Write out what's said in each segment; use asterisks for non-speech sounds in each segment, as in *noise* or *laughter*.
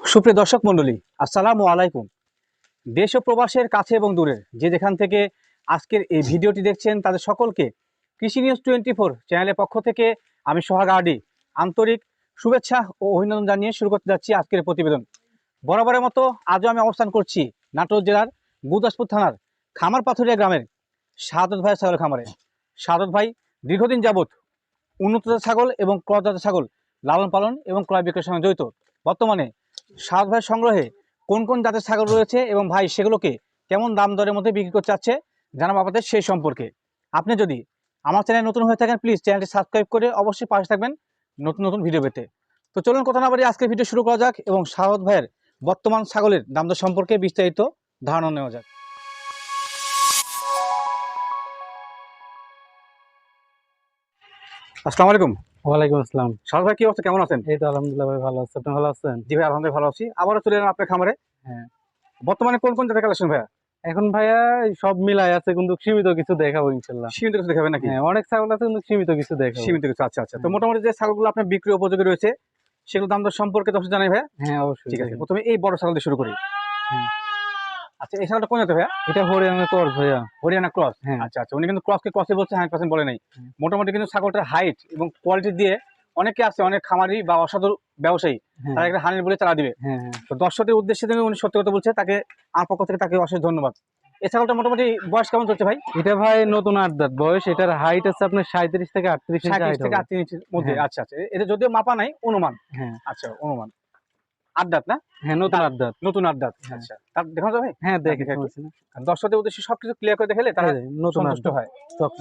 সুপ্রিয় দর্শক মণ্ডলী, আসসালামু আলাইকুম। দেশ ও প্রবাসের কাছে এবং দূরের যে যেখান থেকে আজকের এই ভিডিওটি দেখছেন তাদের সকলকে কৃষি নিউজ টোয়েন্টি ফোর চ্যানেলের পক্ষ থেকে আমি সোহাগ আরডি। আন্তরিক শুভেচ্ছা ও অভিনন্দন জানিয়ে শুরু করতে যাচ্ছি আজকের প্রতিবেদন। বরাবরের মতো আজও আমি অবস্থান করছি নাটোর জেলার গুদাসপুর থানার খামার পাথুরিয়া গ্রামের সাদত ভাইয়ের ছাগল খামারে। সাদত ভাই দীর্ঘদিন যাবৎ উন্নত ছাগল এবং ক্রস জাতের ছাগল লালন পালন এবং ক্রয় বিক্রয়ের সঙ্গে জড়িত। বর্তমানে সাত ভাই সংগ্রহে কোন কোন জাতের ছাগল রয়েছে এবং ভাই সেগুলোকে কেমন দাম দরের মধ্যে বিক্রি করতে চাচ্ছে জানাব আপনাদের সেই সম্পর্কে। আপনি যদি আমার চ্যানেল নতুন হয়ে থাকেন প্লিজ চ্যানেলটি সাবস্ক্রাইব করে অবশ্যই পাশে থাকবেন নতুন নতুন ভিডিও পেতে। তো চলুন কথা না বাড়ি আজকে ভিডিও শুরু করা যাক এবং সাহদ ভাইয়ের বর্তমান ছাগলের দাম দর সম্পর্কে বিস্তারিত ধারণা নেওয়া যাক। আসসালামু আলাইকুম। ওয়ালাইকুম আসসালাম। ভাই কি অবস্থা? কেমন আছেন? এই তো আলহামদুলিল্লাহ ভাই ভালো আছে। আপনি ভালো আছেন? জি ভাই আলহামদুলিল্লাহ ভালো আছি। আবারও চলে এলাম আপনার খামারে। হ্যাঁ। বর্তমানে কোন কোন জাতের কালেকশন ভাইয়া? এখন ভাইয়া সব মিলাই আছে কিন্তু সীমিত কিছু দেখাবো ইনশাল্লাহ। সীমিত কিছু দেখাবেন নাকি? হ্যাঁ অনেক ছাগল আছে কিন্তু সীমিত কিছু দেখাবো। সীমিত কিছু আচ্ছা আচ্ছা। তো মোটামুটি যে ছাগলগুলো আপনার বিক্রি উপযোগী রয়েছে সেগুলো দাম দর সম্পর্কে দর্শক জানাই ভাইয়া। হ্যাঁ অবশ্যই ঠিক আছে। প্রথমে এই বড় ছাগল দিয়ে শুরু করি। আচ্ছা এই ছাগলটা কোন জাতের ভাইয়া? এটা হরিয়ানা করস ভাইয়া। হরিয়ানা ক্রস হ্যাঁ। আচ্ছা আচ্ছা উনি কিন্তু ক্রসকে ক্রসে বলছে হান্ড্রেড পার্সেন্ট বলে নাই। মোটামুটি কিন্তু ছাগলটার হাইট এবং কোয়ালিটি দিয়ে অনেকে আছে অনেক খামারি বা অসাধু ব্যবসায়ী হ্যাঁ। তারা একটা হানির বলে চালা দিবে। হ্যাঁ হ্যাঁ। তো দর্শকের উদ্দেশ্যে উনি সত্যি কথা বলছে তাকে আমার পক্ষ থেকে তাকে অশেষ ধন্যবাদ। এই ছাগলটা মোটামুটি বয়স কেমন চলছে ভাই? এটা ভাই নতুন আট দাঁত বয়স এটার হাইট আছে আপনার সাঁত্রিশ থেকে আটত্রিশ থেকে। আটত্রিশ মধ্যে। আচ্ছা আচ্ছা এটা যদিও মাপা নাই অনুমান। হ্যাঁ। আচ্ছা অনুমান। আড্ডাত না? হ্যাঁ নতুন আট দাঁত নতুন আড্ডাত। হ্যাঁ। আচ্ছা। তার দেখা যাবে? হ্যাঁ দেখে দর্শকদের উদ্দেশ্যে সবকিছু ক্লিয়ার করে দেখালে তারা নতুন সন্তুষ্ট হয়।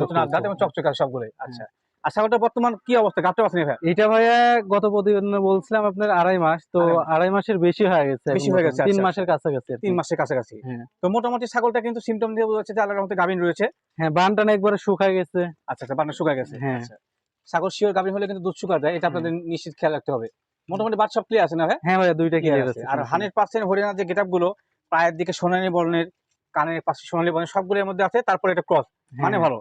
নতুন আড্ডাত এবং। চকচকার সবগুলোই। আচ্ছা। আর ছাগলটা বর্তমান কি অবস্থা? গাপটা পাচ্ছেন ভাই? এটা ভাইয়া গত প্রতিবেদনে বলছিলাম আপনার আড়াই মাস। তো আড়াই মাসের বেশি হয়ে গেছে বেশি হয়ে গেছে, তিন আচ্ছা, মাসের কাছাকাছি তিন মাসের কাছাকাছি। হ্যাঁ। তো মোটামুটি ছাগলটা কিন্তু সিমটম দিয়ে বোঝা যাচ্ছে যে আল্লাহর গাভিন রয়েছে। হ্যাঁ বানটান একবারে শুকায় গেছে। আচ্ছা আচ্ছা বান্না শুকায় গেছে। হ্যাঁ। আচ্ছা। ছাগল শিওর গাভিন হলে কিন্তু দুধ শুকা যায় এটা আপনাদের নিশ্চিত খেয়াল রাখতে হবে। মোটামুটি বাদ সব ক্লিয়ার আছে না ভাই? হ্যাঁ ভাই দুইটা ক্লিয়ার আছে। আর হান্ড্রেড পার্সেন্ট হরিয়ানার যে গেটআপগুলো পায়ের দিকে সোনালী বর্ণের কানের পাশে সোনালী বর্ণের সবগুলোর মধ্যে আছে তারপরে এটা ক্রস মানে হ্যাঁ। ভালো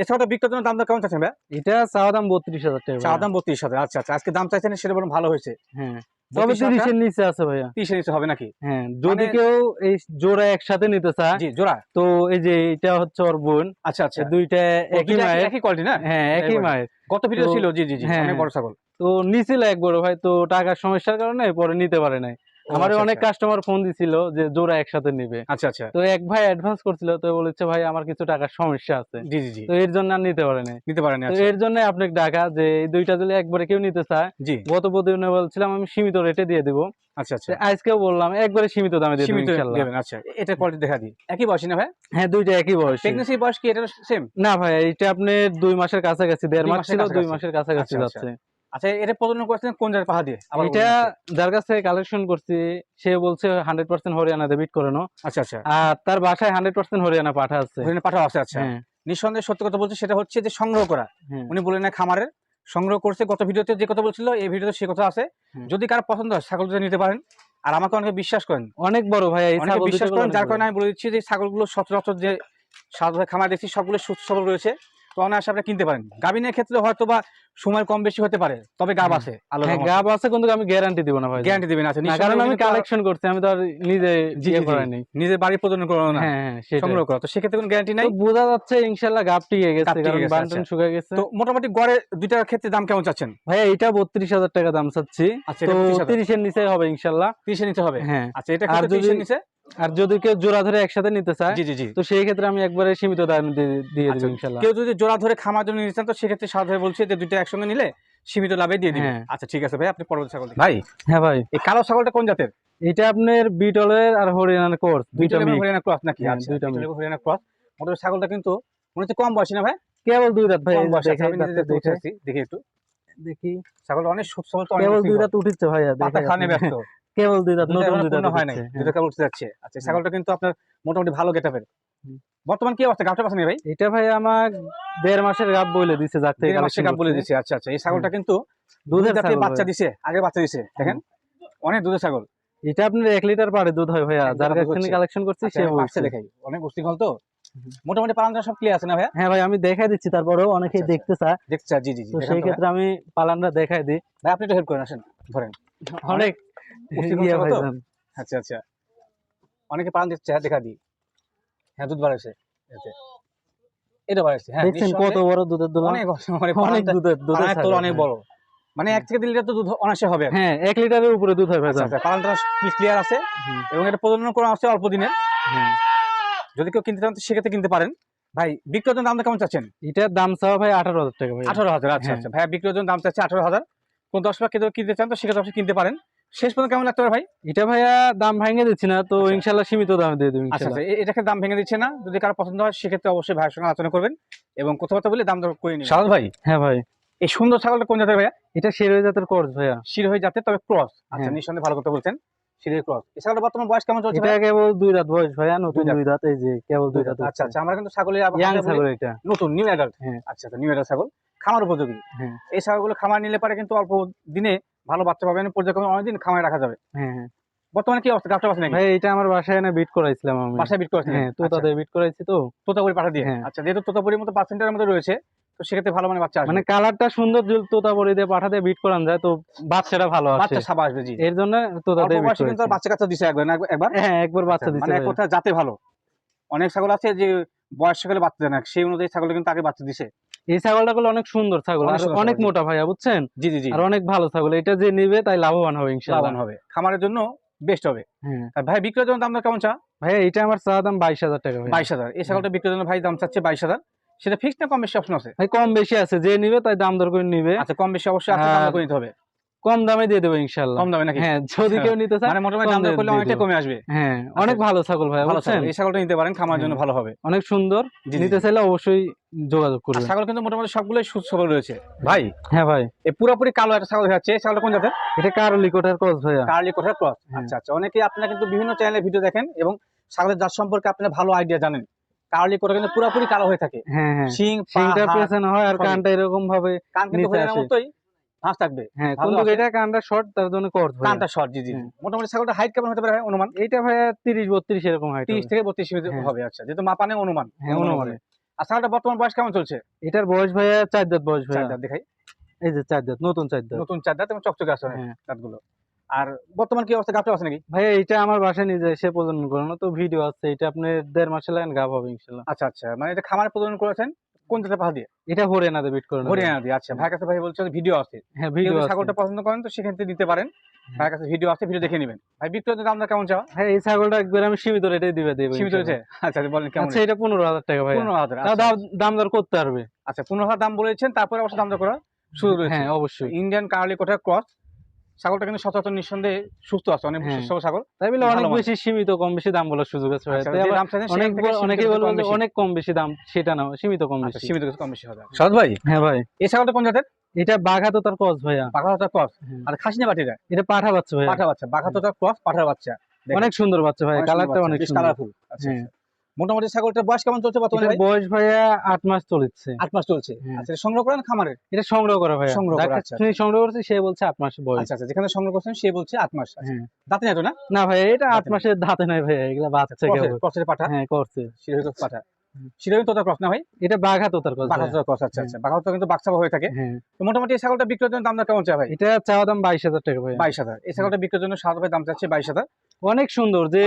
এছাড়া বিক্রির জন্য দাম কেমন চাচ্ছেন ভাই এটা চাওয়া দাম বত্রিশ হাজার টাকা চা দাম বত্রিশ হাজার আচ্ছা আচ্ছা আজকে দাম চাইছেন সেটা বরং ভালো হয়েছে। হ্যাঁ। তবে তিরিশের নিচে আছে ভাইয়া। তিরিশের নিচে হবে নাকি? হ্যাঁ যদি মানে- কেউ এই জোড়া একসাথে নিতে চায় জি জোড়া। তো এই যে এটা হচ্ছে ওর বোন। আচ্ছা আচ্ছা। দুইটা একই মায়ের। একই কোয়ালিটি না? হ্যাঁ একই মায়ের। কত ভিডিও ছিল জি জি জি হ্যাঁ, অনেক। বড় ছাগল। তো নিছিল এক বড় ভাই তো টাকার সমস্যার কারণে পরে নিতে পারে নাই। আমার আচ্ছা, অনেক আচ্ছা। কাস্টমার ফোন দিছিল যে জোড়া একসাথে নিবে। আচ্ছা আচ্ছা। তো এক ভাই অ্যাডভান্স করছিল তো বলেছে ভাই আমার কিছু টাকার সমস্যা আছে। জি জি তো এর জন্য আর নিতে পারে নাই। নিতে পারেন তো আচ্ছা। এর জন্য আপনাকে ডাকা যে এই দুইটা যদি একবারে কেউ নিতে চায় জি। গত প্রতিদিনে বলছিলাম আমি সীমিত রেটে দিয়ে দিব। আচ্ছা আচ্ছা। আজকেও বললাম একবারে সীমিত দামে দিয়ে দেবো সীমিত দেবেন আচ্ছা। এটা কোয়ালিটি দেখা দিই। একই বয়সী না ভাই? হ্যাঁ দুইটা একই বয়স। প্রেগনেন্সি বয়স কি এটা সেম না ভাই এটা আপনি দুই মাসের কাছাকাছি দেড় মাস ছিল দুই মাসের কাছাকাছি আচ্ছা, আচ্ছা। যাচ্ছে। আচ্ছা এটা প্রজনন করছেন কোন জায়গায় পাহা দিয়ে? এটা। যার কাছ কালেকশন করছি সে বলছে হান্ড্রেড পার্সেন্ট হরিয়ানাতে বিট করানো। আচ্ছা আচ্ছা। আর তার বাসায় হান্ড্রেড পার্সেন্ট হরিয়ানা পাঠা আছে। পাঠাও আছে আচ্ছা। হ্যাঁ। নিঃসন্দেহে সত্য কথা বলছে সেটা হচ্ছে যে সংগ্রহ করা। হ্যাঁ। উনি বলেন না খামারের। সংগ্রহ করছে গত ভিডিওতে যে কথা বলছিল এই ভিডিওতে সে কথা আছে। যদি কারও পছন্দ হয় ছাগল দুটো নিতে পারেন। আর আমাকে অনেকে বিশ্বাস করেন। অনেক বড় ভাই অনেকে বিশ্বাস করেন যার কারণে আমি বলে দিচ্ছি যে ছাগলগুলো সচরাচর যে সাধারণ খামার দেখছি সবগুলো সুস্থ সবল রয়েছে। তো অনায়াসে আপনি কিনতে পারেন। গাভিনের ক্ষেত্রে হয়তো বা সময় কম বেশি হতে পারে তবে গাব। আছে হ্যাঁ গাব আছে কিন্তু আমি গ্যারান্টি দিব না ভাই। গ্যারান্টি দিবেন আচ্ছা কারণ আমি কালেকশন করছি আমি তো আর নিজে ইয়ে জি, জি। করাইনি বাড়ি প্রজনন করো না। হ্যাঁ হ্যাঁ সংগ্রহ করা তো সেক্ষেত্রে কোনো গ্যারান্টি নাই? বোঝা যাচ্ছে ইনশাল্লাহ গাব টিকে গেছে কারণ বান্টন আচ্ছা। শুকায় গেছে। তো মোটামুটি গড়ে দুইটার ক্ষেত্রে দাম কেমন চাচ্ছেন? ভাইয়া এটা বত্রিশ হাজার টাকা দাম চাচ্ছি। আচ্ছা তো এটা তিরিশ হাজার। তিরিশের নিচে হবে ইনশাল্লাহ। তিরিশে নিচে হবে? হ্যাঁ। আচ্ছা এটা আর ক্ষেত্রে যদি- নিচে? আর যদি কেউ জোড়া ধরে একসাথে নিতে চায় জি জি জি। তো সেই ক্ষেত্রে আমি একবারে সীমিত দাম দিয়ে আচ্ছা, দেবো ইনশাল্লাহ। কেউ যদি জোড়া ধরে খামার জন্য নিতে চান তো সেক্ষেত্রে সাধারণ বলছে যে দুইটা একসঙ্গে নিলে সীমিত লাভে দিয়ে দিবেন হ্যাঁ। আচ্ছা ঠিক আছে ভাই আপনি পরবর্তী ছাগল ভাই। হ্যাঁ ভাই। এই কালো ছাগলটা কোন জাতের? এটা আপনার বিটলের আর হরিয়ানার কোর্স দুইটা বিটল এবং হরিয়ানা ক্রস নাকি? হ্যাঁ, আচ্ছা দুইটা বিটল mix। হরিয়ানা ক্রস। মোটামুটি ছাগলটা কিন্তু মনে হচ্ছে কম বয়সী না ভাই? কেবল দুই রাত ভাই নিজে দেখে দেখি। একটু। দেখি। ছাগলটা অনেক সুস্থ সবল তো *laughs* কেবল দুই রাত উঠিচ্ছে ভাইয়া পাতা দেখাই খানে ব্যস্ত। কেবল দুই রাত নতুন দুই রাত হয় নাই উঠছে, দুইটা কেবল উঠে যাচ্ছে। আচ্ছা ছাগলটা কিন্তু আপনার মোটামুটি ভালো গেটাপের। বর্তমান কি অবস্থা? গাবটা পাচ্ছেন ভাই। এটা ভাই আমার দেড় মাসের গাব বলে দিছে যার থেকে গাব বলে। দিচ্ছে আচ্ছা আচ্ছা। এই ছাগলটা কিন্তু দুধের দুধ জাতীয় বাচ্চা দিছে আগে বাচ্চা দিছে দেখেন? অনেক দুধের ছাগল। এটা আপনার এক লিটার পারে দুধ হয় ভাইয়া যার কাছ থেকে কালেকশন করছি আচ্ছা, সে বলছে। দেখাই। অনেক উশৃঙ্খল তো? মোটামুটি পালন সব ক্লিয়ার আছে না ভাইয়া? হ্যাঁ ভাই আমি দেখাই দিচ্ছি তারপরেও অনেকেই আচ্ছা, দেখতে চায়। দেখতে চাই জি জি জি তো সেই ক্ষেত্রে আমি পালানটা দেখাই দিই। ভাই। আপনি একটু হেল্প করেন আসেন ধরেন। অনেক ইয়ে আচ্ছা আচ্ছা। অনেকে পালান দিচ্ছে হ্যাঁ দেখা দিই। হ্যাঁ দুধ বাড়াইছে। এতে। এটা বাড়াইছে হ্যাঁ দেখছেন কত বড় দুধের দোলা অনেক মানে অনেক দুধের অনেক হ্যাঁ। বড়। মানে এক থেকে তিন লিটার তো দুধ অনায়াসে হবে। হ্যাঁ এক লিটারের উপরে দুধ হয় আচ্ছা আচ্ছা পালনটা ক্লিয়ার আছে? এবং এটা প্রজনন করা আছে অল্প দিনের। যদি কেউ কিনতে চান সেক্ষেত্রে কিনতে পারেন। ভাই বিক্রয়ের জন্য দামটা কেমন চাচ্ছেন? এটার দাম চাওয়া ভাই আঠারো হাজার টাকা ভাই। আঠারো হাজার আচ্ছা হ্যাঁ। আচ্ছা। ভাইয়া বিক্রয়ের দাম চাচ্ছে আঠারো হাজার। কোন দশ কেউ কিনতে চান তো সেক্ষেত্রে আপনি কিনতে পারেন। শেষ পর্যন্ত কেমন লাগতে পারে ভাই? এটা ভাইয়া দাম ভাঙে দিচ্ছি না তো আচ্ছা। ইনশাল্লাহ সীমিত দামে দিয়ে দেবো আচ্ছা আচ্ছা এটাকে দাম ভেঙে দিচ্ছে না। যদি কারও পছন্দ হয় সেক্ষেত্রে অবশ্যই ভাইয়ের সঙ্গে আলোচনা করবেন এবং কথাবার্তা বলে দাম দর করে নিন ভাই? হ্যাঁ ভাই। এই সুন্দর ছাগলটা কোন জাতের ভাইয়া? এটা শেরওয়ে জাতের করজ ভাইয়া। শির হয়ে যাতে তবে ক্রস। আচ্ছা হ্যাঁ। নিঃসন্দেহে ভালো কথা বলছেন। শিরের ক্রস। এই ছাগলটা বর্তমান বয়স কেমন চলছে এটা কেবল দুই রাত বয়স ভাইয়া নতুন দুই রাত এই যে কেবল দুই রাত আচ্ছা আচ্ছা আমরা কিন্তু ছাগলের ইয়াং ছাগল এটা। নতুন নিউ অ্যাডাল্ট হ্যাঁ। আচ্ছা আচ্ছা নিউ অ্যাডাল্ট ছাগল। খামার উপযোগী। হ্যাঁ। এই ছাগলগুলো খামার নিলে পারে কিন্তু অল্প দিনে ভালো বাচ্চা পাবেন পর্যায়ক্রমে অনেকদিন খামারে রাখা যাবে। হ্যাঁ হ্যাঁ। বর্তমানে কি অবস্থা? গাছটা আছে ভাই এটা আমার বাসায় এনে বিট করাইছিলাম আমি। বাসায় বিট করছেন? হ্যাঁ তোতাদের বিট করাইছি তো। তোতাপুরি পাঠা দিয়ে? হ্যাঁ। আচ্ছা যেহেতু তোতাপুরির মতো পার্সেন্টের মধ্যে রয়েছে তো সেক্ষেত্রে ভালো মানে বাচ্চা মানে কালারটা সুন্দর যদি তোতাপুরি দিয়ে পাঠাতে বিট করান যায় তো বাচ্চাটা ভালো আসে। বাচ্চা সাবা আসবে জি। এর জন্য তোতাদের অল্প বিট কিন্তু বাচ্চা কাচ্চা দিছে একবার একবার হ্যাঁ একবার বাচ্চা আচ্ছা, মানে। কোথায় যাতে ভালো। অনেক ছাগল আছে যে বয়স সকালে বাচ্চা দেয় না সেই অনুযায়ী ছাগল কিন্তু আগে বাচ্চা দিছে। এই ছাগলটা গুলো অনেক সুন্দর ছাগল অনেক আর অনেক মোটা ভাইয়া বুঝছেন? জি জি জি। আর অনেক ভালো ছাগল এটা যে নিবে তাই লাভবান হবে ইনশাআল্লাহ লাভবান হবে। খামারের জন্য বেস্ট হবে। হ্যাঁ। ভাই বিক্রয়ের জন্য দাম কেমন চা? ভাইয়া এটা আমার চা দাম বাইশ হাজার টাকা ভাই বাইশ হাজার। এই ছাগলটা বিক্রয়ের জন্য ভাই দাম চাচ্ছে বাইশ হাজার। সেটা ফিক্সড না কম বেশি? অপশন আছে? ভাই কম বেশি আছে যে নিবে তাই দাম দর করে নিবে। আচ্ছা কম বেশি অবশ্যই আছে দাম দর করে নিতে হবে। কম দামে দিয়ে দেবো ইনশাল্লাহ কম দামে নাকি? হ্যাঁ যদি আচ্ছা। কেউ নিতে চায় মানে মোটামুটি দাম করলে অনেকটা কমে আসবে। হ্যাঁ অনেক ভালো ছাগল ভাইয়া ভালো ছাগল। এই ছাগলটা নিতে পারেন খামার জন্য হ্যাঁ। ভালো হবে। অনেক সুন্দর নিতে চাইলে অবশ্যই যোগাযোগ করবেন। ছাগল কিন্তু মোটামুটি সবগুলোই সুস্থ সবল রয়েছে। ভাই হ্যাঁ ভাই। এই পুরোপুরি কালো একটা ছাগল হয়ে যাচ্ছে এই ছাগলটা কোন জাতের? এটা কারলি কোটার কস ভাইয়া। কার্লি কোঠার ক্রস। হ্যাঁ। আচ্ছা আচ্ছা। অনেকে আপনারা কিন্তু বিভিন্ন চ্যানেলে ভিডিও দেখেন এবং ছাগলের জাত সম্পর্কে আপনারা ভালো আইডিয়া জানেন। কার্লি কোঠা কিন্তু পুরোপুরি কালো হয়ে থাকে। হ্যাঁ হ্যাঁ। শিং হাত, পেছনে হয় আর কানটা এরকম ভাবে কান কিন্তু আসে। মতোই। ভাঁজ থাকবে। হ্যাঁ কিন্তু এটা কানটা শর্ট তার জন্য কানটা শর্ট জি জি। হ্যাঁ। মোটামুটি ছাগলটা হাইট কেমন হতে পারে অনুমান? এইটা ভাইয়া তিরিশ বত্রিশ এরকম হাইট তিরিশ থেকে বত্রিশ হ্যাঁ। হবে আচ্ছা। যেহেতু মাপানে অনুমান হ্যাঁ অনুমান আর ছাগলটা বর্তমান বয়স কেমন চলছে? এটার বয়স ভাইয়া চার দাঁত বয়স ভাইয়া। দেখাই। এই যে চার দাঁত নতুন চার দাঁত। নতুন চার দাঁত এবং চকচকে আছে। দাঁতগুলো। আর বর্তমান কি অবস্থা গাছটা আছে নাকি? ভাইয়া এটা আমার বাসায় নিজে এসে প্রজনন করানো তো ভিডিও আছে। এটা আপনি দেড় মাসে লাইন গাব হবে ইনশাল্লাহ। আচ্ছা আচ্ছা। মানে এটা খামারে প্রজনন করেছেন? কোন জাতের পাহা দিয়ে? এটা হরিয়ানাতে বিট করে হরিয়ানা দিয়ে আচ্ছা। ভাই কাছে ভাই বলছে ভিডিও আছে। হ্যাঁ ভিডিও ছাগলটা পছন্দ করেন তো সেখান থেকে নিতে পারেন। ভাইয়ের কাছে ভিডিও আছে ভিডিও দেখে নেবেন। ভাই বিক্রয়ের দামটা কেমন চাওয়া? হ্যাঁ এই ছাগলটা একবার আমি সীমিত রেটে দিবে দেবো সীমিত রয়েছে আচ্ছা বলেন কেমন আচ্ছা এটা পনেরো হাজার টাকা ভাই পনেরো হাজার তাও আচ্ছা, দাম- দাম দর করতে পারবে। আচ্ছা পনেরো হাজার দাম বলেছেন তারপরে অবশ্য দাম দর করা শুরু রয়েছে। হ্যাঁ অবশ্যই। ইন্ডিয়ান কার্লি কোটার ক্রস ছাগলটা কিন্তু সচরাচর নিঃসন্দেহে সুস্থ আছে অনেক হ্যাঁ। সুস্থ ছাগল। তাই বলে অনেক বেশি সীমিত কম বেশি দাম বলার সুযোগ আছে আচ্ছা, অনেক সেখান থেকে বল- অনেকেই সীমিত কম বেশি। অনেক কম বেশি দাম সেটা না সীমিত কম আচ্ছা, বেশি। সীমিত কম বেশি হবে। সহজ ভাই? হ্যাঁ ভাই। এই ছাগলটা কোন জাতের? এটা বাঘাতো তার কস ভাইয়া। পাখা হাতার ক্রস? হ্যাঁ। আর খাসিনা বাটিটা এটা পাঠা বাচ্চা ভাইয়া। পাঠা বাচ্চা বাঘা হাতার ক্রস পাঠা বাচ্চা। অনেক সুন্দর বাচ্চা ভাই কালারটা অনেক সুন্দর। কালারফুল আচ্ছা হ্যাঁ। আচ্ছা। মোটামুটি ছাগলটার বয়স কেমন চলছে বর্তমানে বয়স ভাইয়া আট মাস চলেছে। আট মাস চলছে। হ্যাঁ। আচ্ছা সংগ্রহ করেন খামারের? এটা সংগ্রহ করা ভাইয়া। সংগ্রহ করা, আচ্ছা, সংগ্রহ করছে সে বলছে আট মাস বয়স। আচ্ছা আচ্ছা যেখানে সংগ্রহ করছেন সে বলছে আট মাস আচ্ছা। হ্যাঁ। দাঁতে নাই তো না? না ভাই এটা আট মাসের ধাতে নাই ভাইয়া এগুলা বাচ্চা কেবল। ক্রসের পাঠা? হ্যাঁ করছে শিরোহিত পাঠা। শিরোহিত তোতা ক্রস না ভাই? এটা বাঘাতো তার কস বাঘা ভাইয়া। ক্রস আচ্ছা। আচ্ছা। বাঘা তোতা কিন্তু বাক্সাবা হয়ে থাকে। তো মোটামুটি এই ছাগলটা বিক্রয়ের জন্য দামটা কেমন চাই ভাই? এটা চাওয়া দাম বাইশ হাজার টাকা ভাইয়া। বাইশ হাজার। এই ছাগলটা বিক্রয়ের জন্য সাত ভাই দাম চাচ্ছে বাইশ হাজার। অনেক সুন্দর যে।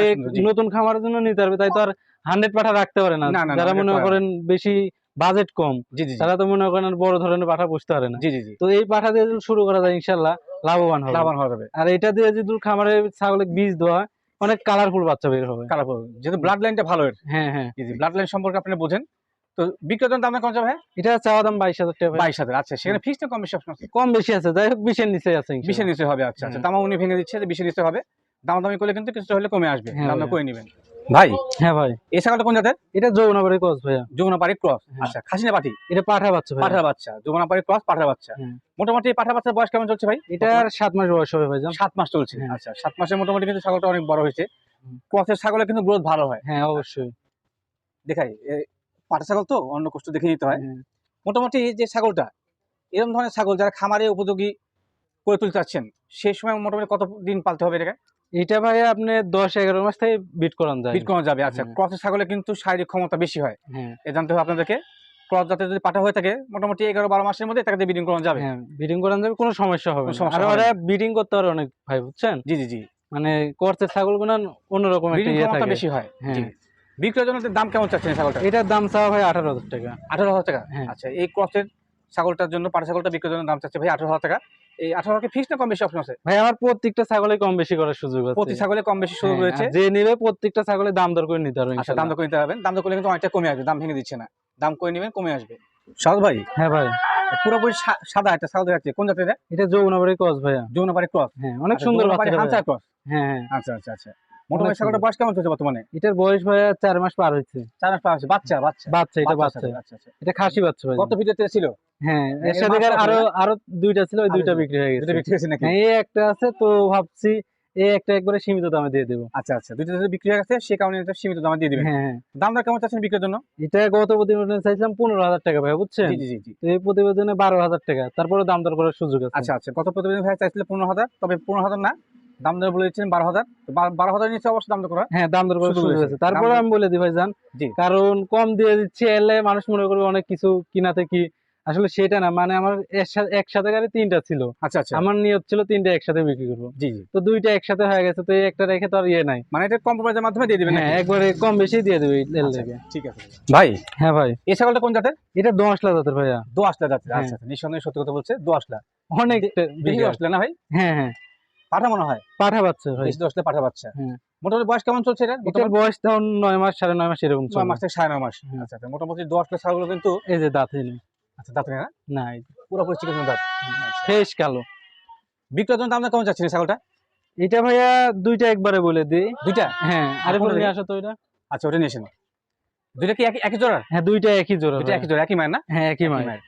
নতুন খামারের জন্য নিতে পারবে তাই তো আর হান্ড্রেড পাঠা রাখতে পারে না। যারা মনে করেন বেশি বাজেট কম। তারা তো মনে করেন বড় ধরনের পাঠা পুষতে পারে না। জি জি জি। তো এই পাঠা দিয়ে শুরু করা যায় ইনশাল্লাহ লাভবান হবে। লাভবান যাবে। আর এটা দিয়ে যদি খামারে ছাগলে বীজ দেওয়া অনেক কালারফুল বাচ্চা বের হবে। কালারফুল যেহেতু ব্লাড লাইনটা ভালো হ্যাঁ হ্যাঁ। ব্লাড লাইন সম্পর্কে আপনি বোঝেন। তো দামটা কেমন চাই ভাই? এটা চাওয়া দাম বাইশ হাজার টাকা। বাইশ হাজার আচ্ছা। সেখানে ফিক্সড কম বেশি আছে কম বেশি আছে। যাই হোক বিশের নিচে আছে। বিশের নিচে হবে আচ্ছা আচ্ছা। হ্যাঁ। দামা উনি ভেঙে দিচ্ছে যে বিশের নিচে হবে। দাম দামি করলে কিন্তু কিছুটা হলে কমে আসবে। হ্যাঁ দামটা ভাইয়া। করে নেবেন? ভাই? হ্যাঁ ভাই। এই ছাগলটা কোন জাতের? এটা যৌনাবাড়ি কস ভাইয়া। যমুনা ক্রস? হ্যাঁ। আচ্ছা খাসিনা পাটি? এটা পাঠা বাচ্চা ভাই পাঠার বাচ্চা ক্রস পাঠার বাচ্চা। হ্যাঁ। মোটামুটি পাঠার বাচ্চার বয়স কেমন চলছে ভাই? এটার সাত মাস বয়স হবে সাত মাস চলছে। হ্যাঁ। আচ্ছা সাত মাসের মোটামুটি কিন্তু ছাগলটা অনেক বড় হয়েছে। ক্রসের ছাগলের কিন্তু গ্রোথ ভালো হয়। হ্যাঁ অবশ্যই। দেখাই পাঠা ছাগল তো অন্য কষ্ট দেখে নিতে হয়। মোটামুটি এই যে ছাগলটা এরকম ধরনের ছাগল যারা খামারে উপযোগী করে তুলতে চাচ্ছেন সেই সময় মোটামুটি কত দিন পালতে হবে এটাকে? এটা ভাই আপনি দশ এগারো মাস থেকে বিট করান যায়। বিট করা যাবে আচ্ছা। ক্রসের ছাগলে কিন্তু শারীরিক ক্ষমতা বেশি হয়। এ জানতে হবে আপনাদেরকে। ক্রস যাতে যদি পাঠা হয়ে থাকে মোটামুটি এগারো বারো মাসের মধ্যে তাকে বিডিং করানো যাবে। হ্যাঁ বিডিং করানো যাবে কোনো সমস্যা হবে আর ওরা বিডিং করতে পারে অনেক ভাই বুঝছেন? জি জি জি। মানে করছে ছাগলগুলো অন্যরকম ইয়ে ক্ষমতা বেশি হয়। হ্যাঁ। বিক্রয়ের জন্য দাম কেমন চাচ্ছেন ছাগলটা এটার দাম চাওয়া ভাই আঠারো হাজার টাকা। আঠারো হাজার টাকা? হ্যাঁ। আচ্ছা এই ক্রসের ছাগলটার জন্য পাটা ছাগলটা বিক্রয়ের জন্য দাম চাচ্ছে ভাই আঠারো হাজার টাকা। এই আঠারো হাজার ফিক্স না কম বেশি অপশন আছে? ভাই আমার প্রত্যেকটা ছাগলে কম বেশি করার সুযোগ আছে। প্রতি ছাগলে কম বেশি সুযোগ হ্যাঁ, রয়েছে। যে নিবে প্রত্যেকটা ছাগলে দাম দর করে নিতে পারবে আচ্ছা দাম তো করে নিতে পারবেন। দাম তো করলে কিন্তু অনেকটা কমে আসবে দাম ভেঙে দিচ্ছে না। দাম করে নেবেন কমে আসবে। সাদ ভাই? হ্যাঁ ভাই। পুরোপুরি সাদা একটা দেখাচ্ছে কোন জাতের এটা? যৌনাবাড়ি কস ভাইয়া। যৌনপাড়ি ক্রস। হ্যাঁ অনেক সুন্দর বাচ্চা ক্রস। হ্যাঁ হ্যাঁ। আচ্ছা আচ্ছা আচ্ছা। মোটামুটি অনেক বয়স কেমন চলছে বর্তমানে? এটার বয়স ভাইয়া চার মাস পার হয়েছে চার মাস পার হচ্ছে। বাচ্চা বাচ্চা। বাচ্চা এটা বাচ্চা বাচ্চা। এটা খাসি বাচ্চা ভাই কত ভিডিওতে ছিল? হ্যাঁ এর এর সাথে আরও আরও দুইটা ছিল ওই দুইটা বিক্রি হয়ে গেছে। বিক্রি হয়েছে নাকি? হ্যাঁ এই একটা আছে তো ভাবছি এই একটা একবারে সীমিত দামে দিয়ে দেবো। আচ্ছা আচ্ছা। যদি বিক্রি হয়ে গেছে সে কারণে এটা সীমিত দামে দিয়ে দিবেন। হ্যাঁ হ্যাঁ। দাম কেমন চাচ্ছেন বিক্রির জন্য? এটা গত প্রতিবেদনে চাইছিলাম পনেরো হাজার টাকা ভাই বুঝছেন? জি জি জি জি। তো এই প্রতিবেদনে বারো হাজার টাকা। তারপরে দাম দর করার সুযোগ আছে। আচ্ছা আচ্ছা। কত প্রতিবেদন ভাই চাইছিল পনেরো হাজার তবে পনেরো হাজার না। দাম দর বলে দিচ্ছেন বারো হাজার। বারো হাজার নিচে অবশ্যই দাম দর করা হ্যাঁ। দাম দর রয়েছে। আছে তারপরে আমি বলে দিই কারণ কম দিয়ে দিচ্ছি এলে মানুষ মনে করবে অনেক কিছু কিনাতে কি। আসলে সেটা না মানে আমার একসাথে গাড়ি তিনটা ছিল। আচ্ছা আচ্ছা। আমার নিয়ত ছিল তিনটা একসাথে বিক্রি করব। জি জি। তো দুইটা একসাথে হয়ে গেছে তো একটা রেখে তো আর ইয়ে নাই। মানে এটা কম্প্রোমাইজের মাধ্যমে দিয়ে দিবেন হ্যাঁ একবারে কম বেশি দিয়ে দেবে আচ্ছা, থেকে ঠিক আছে। ভাই? হ্যাঁ ভাই। এই ছাগলটা কোন জাতের? এটা দশ লাখ জাতের ভাইয়া। দো আসলা জাতের হ্যাঁ। আচ্ছা আচ্ছা। নিঃসন্দেহে সত্যি কথা বলছে দো আসলা অনেক বেশি আসলে না ভাই? হ্যাঁ হ্যাঁ। পাঠা মনে হয়? পাঠা বাচ্চা ভাই বেশি পাঠা বাচ্চা। হ্যাঁ। মোটামুটি বয়স কেমন চলছে এটা? এটার বয়স তখন নয় মাস সাড়ে নয় মাস এরকম নয় মাস থেকে সাড়ে নয় মাস। আচ্ছা আচ্ছা মোটামুটি দশ আসলে কিন্তু এই যে দাঁত নেই। আচ্ছা দাঁত নেই না? না পুরোপুরি চিকেন দাঁত। ফেস কালো। দামটা কেমন চাচ্ছেন ছাগলটা? এটা ভাইয়া দুইটা একবারে বলে দিই। দুইটা? হ্যাঁ আরে বলে? আসো তো এটা। আচ্ছা ওটা নিয়ে এসেন দুইটা কি একই একই জোড়া হ্যাঁ দুইটা একই জোড়া দুইটা একই জোড়া একই মায়ের না? হ্যাঁ একই মায়ের।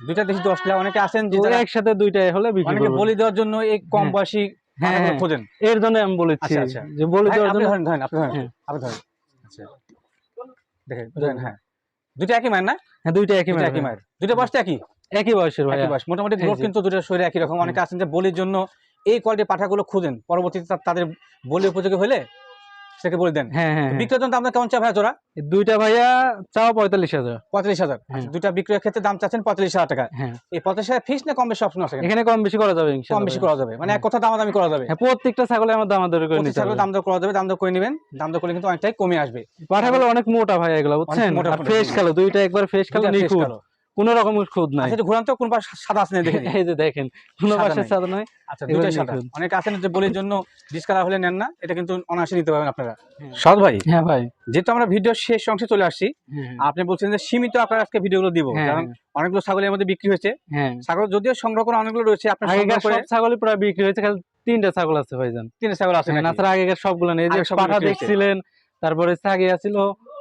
দুইটা দশ লাখ অনেকে আছেন যে একসাথে দুইটাই হলে বিক্রি অনেকে বলি দেওয়ার জন্য এই কম হ্যাঁ। বয়সী হ্যাঁ, হ্যাঁ। খোঁজেন। এর জন্য আমি বলেছি। যে বলে দেওয়ার জন্য। ধরেন ধরেন আপনি ধরেন। হ্যাঁ। আপনি ধরেন। আচ্ছা। দেখেন ধরেন। হ্যাঁ। দুইটা একই মায়ের না? হ্যাঁ দুইটা একই মায়ের। দুটো বয়সটা একই? একই বয়সের ভাই একই বয়স। মোটামুটি গ্রোথ কিন্তু দুটো শরীরে একই রকম। অনেকে আছেন যে বলির জন্য এই কোয়ালিটির পাঠাগুলো খুঁজেন। পরবর্তীতে তাদের বলি উপযোগী হলে সেটাকে বলে দেন। হ্যাঁ হ্যাঁ হ্যাঁ। আপনার কেমন চা ভাই জোড়া দুইটা ভাইয়া চাও পঁয়তাল্লিশ হাজার। পঁয়তাল্লিশ হাজার। হ্যাঁ। দুইটা বিক্রয়ের ক্ষেত্রে দাম চাচ্ছেন পঁয়তাল্লিশ হাজার টাকা। হ্যাঁ। এই পঁয়তাল্লিশ হাজার ফিক্স না কম বেশি অপশন আছে এখানে? কম বেশি করা যাবে কম বেশি করা যাবে। মানে এক কথা দাম দামি করা যাবে। হ্যাঁ প্রত্যেকটা ছাগলে আমার দাম দর করে নিতে ছাগলের হবে দাম দর করা যাবে দাম দর করে নেবেন। দাম দর করলে কিন্তু অনেকটাই কমে আসবে। পাঠাগুলো অনেক মোটা ভাই এগুলো বুঝছেন? ফ্রেশ। কালো দুইটা একবার ফ্রেশ কালো নিখুঁত। কোনো রকম খুদ নাই। আচ্ছা ঘুরান তো কোন পাশ সাদা আছে না দেখে নিই। এই যে দেখেন কোনো সাদা পাশে সাদা নয় আচ্ছা দুইটাই সাদা। দেখুন। অনেকে আছেন যে বলির জন্য ডিসকালার হলে নেন না এটা কিন্তু অনায়াসে নিতে পারবেন আপনারা। হ্যাঁ। সৎ ভাই হ্যাঁ ভাই। যেহেতু আমরা ভিডিও শেষ অংশে চলে আসছি হ্যাঁ আপনি বলছেন যে সীমিত আকারে আজকে ভিডিওগুলো দিব হ্যাঁ, কারণ অনেকগুলো ছাগলের মধ্যে বিক্রি হয়েছে। হ্যাঁ। ছাগল যদিও সংগ্রহ করা অনেকগুলো রয়েছে আপনার সংগ্রহ করে সব ছাগলই প্রায় বিক্রি হয়েছে খালি তিনটা ছাগল আছে ভাইজান তিন ছাগল আছে না? তাছাড়া আগেকার সবগুলো নেই যে আগে পাঠা দেখছিলেন তারপরে ছাগি আছিল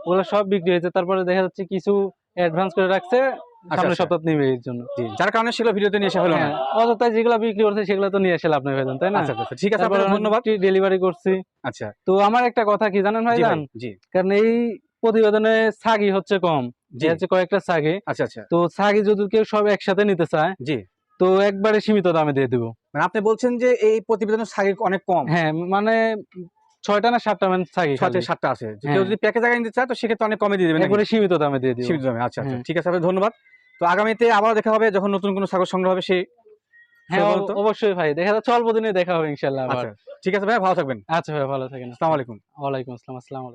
ওগুলো সব বিক্রি হয়েছে তারপরে দেখা যাচ্ছে কিছু অ্যাডভান্স করে রাখছে সামনের আচ্ছা। সপ্তাহ নিবে এর জন্য। যার কারণে সেগুলো ভিডিওতে নিয়ে আসা হলো না। হ্যাঁ, অযথা যেগুলো বিক্রি করছে সেগুলো তো নিয়ে আসলে আপনি তাই না? আচ্ছা আচ্ছা ঠিক আছে আপনাকে ধন্যবাদ। ডেলিভারি করছি। আচ্ছা। তো আমার একটা কথা কি জানেন ভাই, জি। কারণ এই প্রতিবেদনে ছাগি হচ্ছে কম যে হচ্ছে কয়েকটা ছাগি আচ্ছা আচ্ছা। তো ছাগি যদি কেউ সব একসাথে নিতে চায় জি। তো একবারে সীমিত দামে দিয়ে দিব। মানে আপনি বলছেন যে এই প্রতিবেদনের সাইজ অনেক কম। হ্যাঁ মানে ছয়টা না সাতটা মান থাকে ছয় থেকে সাতটা আছে। কেউ হ্যাঁ। যদি প্যাকেজ আগে নিতে চায় তো সেক্ষেত্রে অনেক কমে দিয়ে দেবেন? একবারে সীমিত দামে দিয়ে দিব। সীমিত দামে আচ্ছা আচ্ছা হ্যাঁ। ঠিক আছে আপনাকে ধন্যবাদ। তো আগামীতে আবার দেখা হবে যখন নতুন কোনো ছাগল সংগ্রহ হবে সেই হ্যাঁ অবশ্যই ভাই দেখা যাচ্ছে অল্প দিনে দেখা হবে ইনশাল্লাহ আচ্ছা ঠিক আছে ভাই ভালো থাকবেন। আচ্ছা ভাই ভালো থাকেন আসসালামু আলাইকুম। ওয়ালাইকুম আসসালাম আসসালাম